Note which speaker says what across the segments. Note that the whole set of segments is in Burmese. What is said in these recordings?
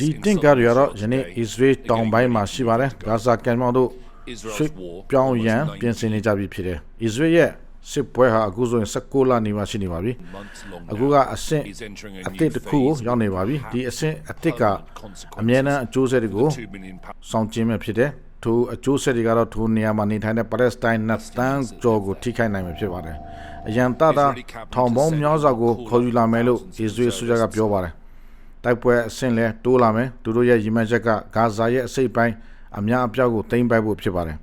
Speaker 1: ဒီတင့်ကားတွေကတော့ယနေ့အစ္စရေးတောင်ပိုင်းမှာရှိပါတယ်ဂါဇာကမ်းမြောင်တို့ရွှေ့ပြောင်းရန်ပြင်ဆင်နေကြပြီဖြစ်တယ်အစ္စရေးရဲ့စစ်ပွဲဟာအခုဆိုရင်16လနေမှရှိနေပါပြီအခုကအဆင့်အသစ်တစ်ခုကိုရောက်နေပါပြီဒီအဆင့်အသစ်ကအမြဲတမ်းအကျိုးဆက်တွေကိုစောင့်ကြည့်မှဖြစ်တယ်ထိုအကျိုးဆက်တွေကတော့ထိုနေရာမှာနေထိုင်တဲ့ပါလက်စတိုင်းနတ်တန်ကျော်ကိုထိခိုက်နိုင်မှာဖြစ်ပါတယ်အရန်တတာထောင်ပေါင်းများစွာကိုခေါ်ယူလာမယ်လို့အစ္စရေးဆိုကြကပြောပါတယ် တိုက်ပွဲအဆင့်လဲတိုးလာမယ်သူတို့ရဲ့ရည်မှန်းချက်ကဂါဇာရဲ့အစိတ်ပိုင်းအများအပြားကိုသိမ်းပိုက်ဖို့ဖြစ်ပါတယ်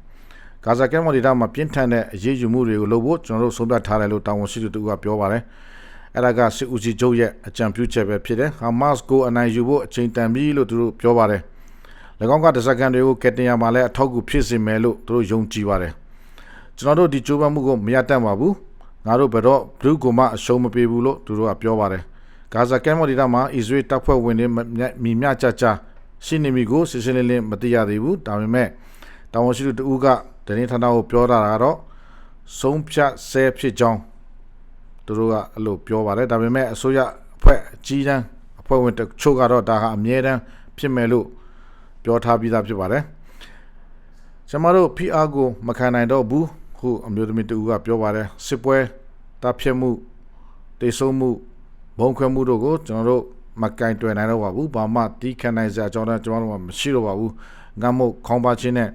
Speaker 1: ဂါဇာကမ်းမော်ဒေသမှာပြင်းထန်တဲ့အရေးယူမှုတွေကိုလုပ်ဖို့ကျွန်တော်တို့ဆုံးဖြတ်ထားတယ်လို့တာဝန်ရှိသူတို့ကပြောပါတယ်အဲ့ဒါကစစ်ဦးစီးချုပ်ရဲ့အကြံပြုချက်ပဲဖြစ်တယ်ဟာမတ်ကိုအနိုင်ယူဖို့အချိန်တန်ပြီလို့သူတို့ပြောပါတယ်၎င်းကတစကန်တွေကိုကက်တင်ယာမှာလည်းအထောက်အကူဖြစ်စေမယ်လို့သူတို့ယုံကြည်ပါတယ်ကျွန်တော်တို့ဒီကြိုးပမ်းမှုကိုမရတတ်ပါဘူးငါတို့ဘယ်တော့ဘလူးကိုမှအရှုံးမပေးဘူးလို့သူတို့ကပြောပါတယ် ဂါဇာကမ်းမော်ဒေသမှာအစ္စရေးတပ်ဖွဲ့ဝင်တွေမိမြကြကြရှိနေပြီကိုစစ်စစ်လင်းလင်းမသိရသေးဘူးဒါပေမဲ့တာဝန်ရှိသူတဦးကတရင်ဌာနကိုပြောတာကတော့ဆုံးဖြတ်ဆဲဖြစ်ကြောင်းသူတို့ကအဲ့လိုပြောပါတယ်ဒါပေမဲ့အစိုးရအဖွဲ့အကြီးတန်းအဖွဲ့ဝင်တချို့ကတော့ဒါဟာအမြဲတမ်းဖြစ်မယ်လို့ပြောထားပြီးသားဖြစ်ပါတယ်ကျွန်တော်တို့ PR ကိုမခံနိုင်တော့ဘူးဟုအမျိုးသမီးတူကပြောပါတယ်စစ်ပွဲတပ်ဖြတ်မှုတိတ်ဆုံးမှု ဘုံခွဲမှုတို့ကိုကျွန်တော်တို့မကင်တွယ်နိုင်တော့ပါဘူးဘာမှတီးခံနိုင်စရာအကြောင်းတော့ကျွန်တော်တို့မရှိတော့ပါဘူးငတ်မုတ်ခေါင်းပါချင်းနဲ့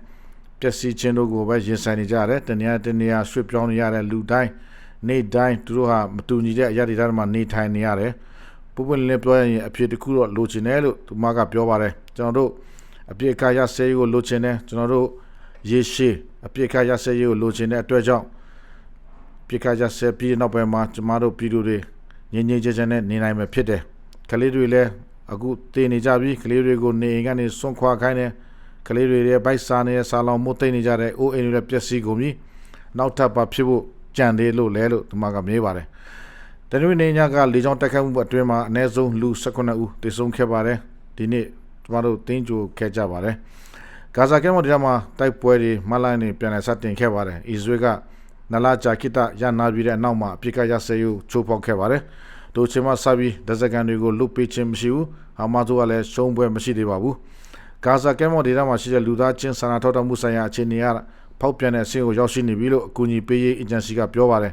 Speaker 1: ပျက်စီးခြင်းတို့ကိုပဲရင်ဆိုင်နေကြရတယ်တနည်းတနည်းရွှေ့ပြောင်းနေရတဲ့လူတိုင်းနေတိုင်းသူတို့ဟာမတူညီတဲ့အရာတွေတည်းမှာနေထိုင်နေရတယ်ပူပွင့်လင်းပြောရရင်အဖြစ်တစ်ခုတော့လိုချင်တယ်လို့သူမကပြောပါတယ်ကျွန်တော်တို့အပြစ်ကရဆဲကိုလိုချင်တယ်ကျွန်တော်တို့ရေရှည်အပြစ်ကရဆဲကိုလိုချင်တဲ့အတွက်ကြောင့်ပြစ်ကရဆဲပြီးနောက်ပိုင်းမှာကျမတို့ပြည်သူတွေ ငြိမ်ငြိမ်ချမ်းချမ်းနဲ့နေနိုင်မှာဖြစ်တယ်ကလေးတွေလည်းအခုတည်နေကြပြီကလေးတွေကိုနေအိမ်ကနေစွန့်ခွာခိုင်းတယ်ကလေးတွေရဲ့ဘိုက်စားနေတဲ့ဆာလောင်မိုးသိမ့်နေကြတဲ့အိုးအိမ်တွေလည်းပျက်စီးကုန်ပြီနောက်ထပ်ပါဖြစ်ဖို့ကြံသေးလို့လဲလို့ဒီမှာကမေးပါတယ်တနင်္ဂနွေနေ့ညကလေကြောင်းတိုက်ခိုက်မှုအတွင်းမှာအနည်းဆုံးလူ18ဦးသေဆုံးခဲ့ပါတယ်ဒီနေ့ကျမတို့တင်းကြိုခဲ့ကြပါတယ်ဂါဇာကဲမော်ဒီမှာတိုက်ပွဲတွေမလိုင်းနေပြန်လည်စတင်ခဲ့ပါတယ်အစ္စရေးက နလာဂျာကိတရနာပြီးတဲ့နောက်မှာအပြစ်ကရဆဲယူချိုးဖောက်ခဲ့ပါတယ်ဒိုချင်မဆာဘီဒဇကန်တွေကိုလွတ်ပေးခြင်းမရှိဘူးဟာမတ်တို့ကလည်းရှုံးပွဲမရှိသေးပါဘူးဂါဇာကဲမော်ဒေသမှာရှိတဲ့လူသားချင်းစာနာထောက်ထားမှုဆိုင်ရာအခြေအနေကဖောက်ပြန်တဲ့အဆင့်ကိုရောက်ရှိနေပြီလို့အကူအညီပေးရေးအေဂျင်စီကပြောပါတယ်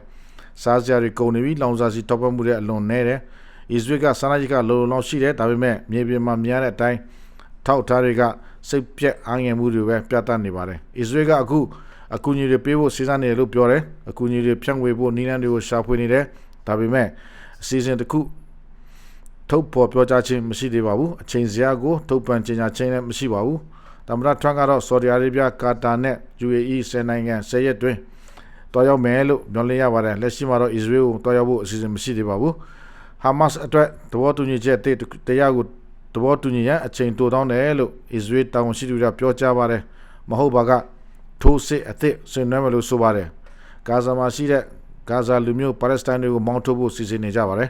Speaker 1: စားစရာတွေကုန်နေပြီလောင်စာစီထောက်ပံ့မှုတွေအလွန်နေတယ်အစ္စရေးကစာနာကြီးကလုံလုံလောက်ရှိတယ်ဒါပေမဲ့မြေပြင်မှာများတဲ့အတိုင်းထောက်ထားတွေကစိတ်ပြက်အားငယ်မှုတွေပဲပြသနေပါတယ်အစ္စရေးကအခု အကူအညီတွေပေးဖို့စဉ်းစားနေတယ်လို့ပြောတယ်အကူအညီတွေဖြန့်ဝေဖို့နည်းလမ်းတွေကိုရှာဖွေနေတယ်ဒါပေမဲ့အစီအစဉ်တစ်ခုထုတ်ပေါ်ပြောကြားခြင်းမရှိသေးပါဘူးအချိန်စရာကိုထုတ်ပြန်ကြေညာခြင်းလည်းမရှိပါဘူးသမ္မတထရန့်ကတော့ဆော်ဒီအာရေဗျကာတာနဲ့ UAE ဆယ်နိုင်ငံဆယ်ရက်တွင်တော်ရောက်မယ်လို့ပြောလင်းရပါတယ်လက်ရှိမှာတော့ Israel ကိုတော်ရောက်ဖို့အစီအစဉ်မရှိသေးပါဘူး Hamas အတွက်သဘောတူညီချက်တရားကိုသဘောတူညီရန်အချိန်တိုတောင်းတယ်လို့ Israel တာဝန်ရှိသူကပြောကြားပါတယ်မဟုတ်ပါက ထိုးစစ်အသစ်ဆင်နွှဲမယ်လို့ဆိုပါတယ်ဂါဇာမှာရှိတဲ့ဂါဇာလူမျိုးပါလက်စတိုင်းတွေကိုမောင်းထုတ်ဖို့စီစဉ်နေကြပါတယ်